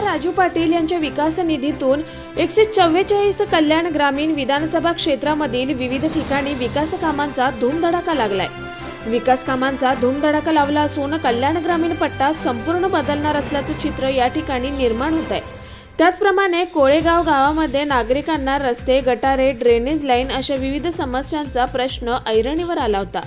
राजू पाटील यांच्या विकास निधीतून एकशे चव्वेचाळीस कल्याण ग्रामीण विधानसभा क्षेत्रामधील विविध ठिकाणी विकास कामांचा धूमधडाका लागलाय. विकास कामांचा धूमधडाका लावला असून कल्याण ग्रामीण पट्टा संपूर्ण बदलणार असल्याचं चित्र या ठिकाणी निर्माण होत आहे त्याचप्रमाणे कोळेगाव गावामध्ये नागरिकांना रस्ते गटारे ड्रेनेज लाईन अशा विविध समस्यांचा प्रश्न ऐरणीवर आला होता.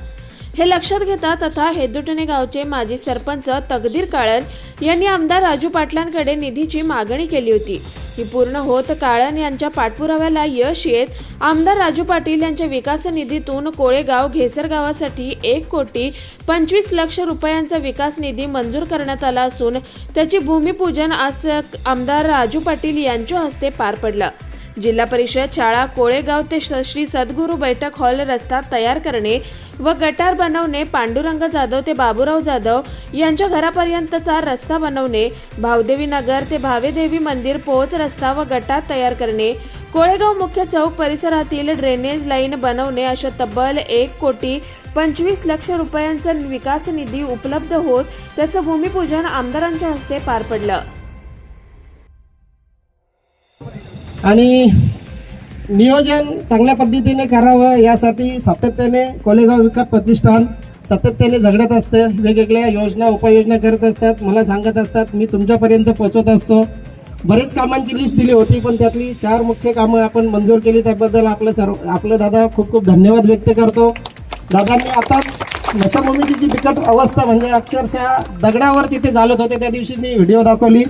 हे लक्षात घेता तथा हेदुटणे गावचे माजी सरपंच तकदीर काळन यांनी आमदार राजू पाटलांकडे निधीची मागणी केली होती. ही पूर्ण होत काळन यांच्या पाठपुराव्याला यश येत आमदार राजू पाटील यांच्या विकास निधीतून कोळेगाव घेसर गावासाठी एक कोटी पंचवीस लक्ष रुपयांचा विकास निधी मंजूर करण्यात आला असून त्याची भूमिपूजन आज आमदार राजू पाटील यांच्या हस्ते पार पडलं. जिल्हा परिषद शाळा कोळेगाव ते श- श्री सद्गुरू बैठक हॉल रस्ता तयार करणे व गटार बनवणे पांडुरंग जाधव ते बाबूराव जाधव यांच्या घरापर्यंतचा रस्ता बनवणे भावदेवी नगर ते भावेदेवी मंदिर पोहोच रस्ता व गटार तयार करणे कोळेगाव मुख्य चौक परिसरातील ड्रेनेज लाईन बनवणे अशा तब्बल एक कोटी पंचवीस लक्ष रुपयांचा विकास निधी उपलब्ध होत त्याचं भूमिपूजन आमदारांच्या हस्ते पार पडलं. आणि नियोजन चांगल्या पद्धतीने करावं यासाठी सातत्याने कोलेगाव विकास प्रतिष्ठान सातत्याने झगडत असतं. वेगवेगळ्या योजना उपाययोजना करत असतात. मला सांगत असतात मी तुमच्यापर्यंत पोहोचवत असतो. बरेच कामांची लिस्ट दिली होती पण त्यातली चार मुख्य कामं आपण मंजूर केली त्याबद्दल आपलं सर्व आपलं दादा खूप खूप धन्यवाद व्यक्त करतो. दादांनी आताच नशाभूमीची जी बिकट अवस्था म्हणजे अक्षरशः दगडावर तिथे चालत होते त्या दिवशी मी व्हिडिओ दाखवली.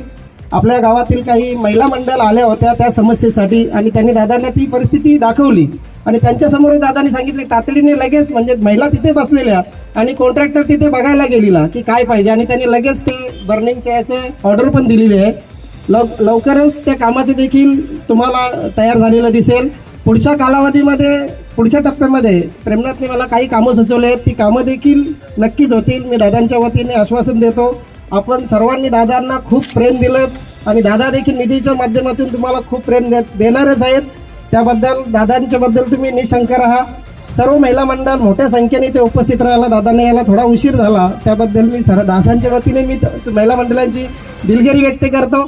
आपल्या गावातील काही महिला मंडळ आल्या होत्या त्या समस्येसाठी आणि त्यांनी दादांना ती परिस्थिती दाखवली. आणि त्यांच्यासमोर दादांनी सांगितले तातडीने लगेच म्हणजे महिला तिथे बसलेल्या आणि कॉन्ट्रॅक्टर तिथे बघायला गेलेला की काय पाहिजे. आणि त्यांनी लगेच ते बर्निंगच्या याचे ऑर्डर पण दिलेली आहे. लव लवकरच त्या कामाचे देखील तुम्हाला तयार झालेलं दिसेल. पुढच्या कालावधीमध्ये पुढच्या टप्प्यामध्ये प्रेमनाथने मला काही कामं सुचवले आहेत. ती कामं देखील नक्कीच होतील. मी दादांच्या वतीने आश्वासन देतो. आपण सर्वांनी दादांना खूप प्रेम दिलं. आणि दादा देखील निधीच्या माध्यमातून तुम्हाला खूप प्रेम दे देणारच आहेत. त्याबद्दल दादांच्या बद्दल तुम्ही निशंकर आहात सर्व महिला मंडळ मोठ्या संख्येने ते उपस्थित राहिला. दादांना यायला थोडा उशीर झाला. त्याबद्दल मी सर दादांच्या वतीने मी महिला मंडळांची दिलगिरी व्यक्त करतो.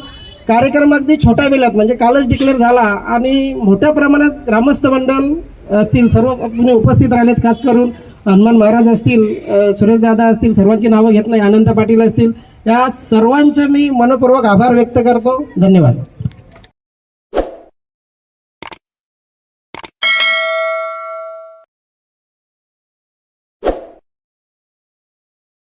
कार्यक्रम अगदी छोट्या वेळात म्हणजे कालच डिक्लेअर झाला. आणि मोठ्या प्रमाणात ग्रामस्थ मंडळ असतील सर्व तुम्ही उपस्थित राहिलेत खास करून. हनुमान महाराज असतील सुरेश दादा असतील सर्वांची नावं घेत नाही. आनंद पाटील असतील. या सर्वांचे मी मनपूर्वक आभार व्यक्त करतो. धन्यवाद.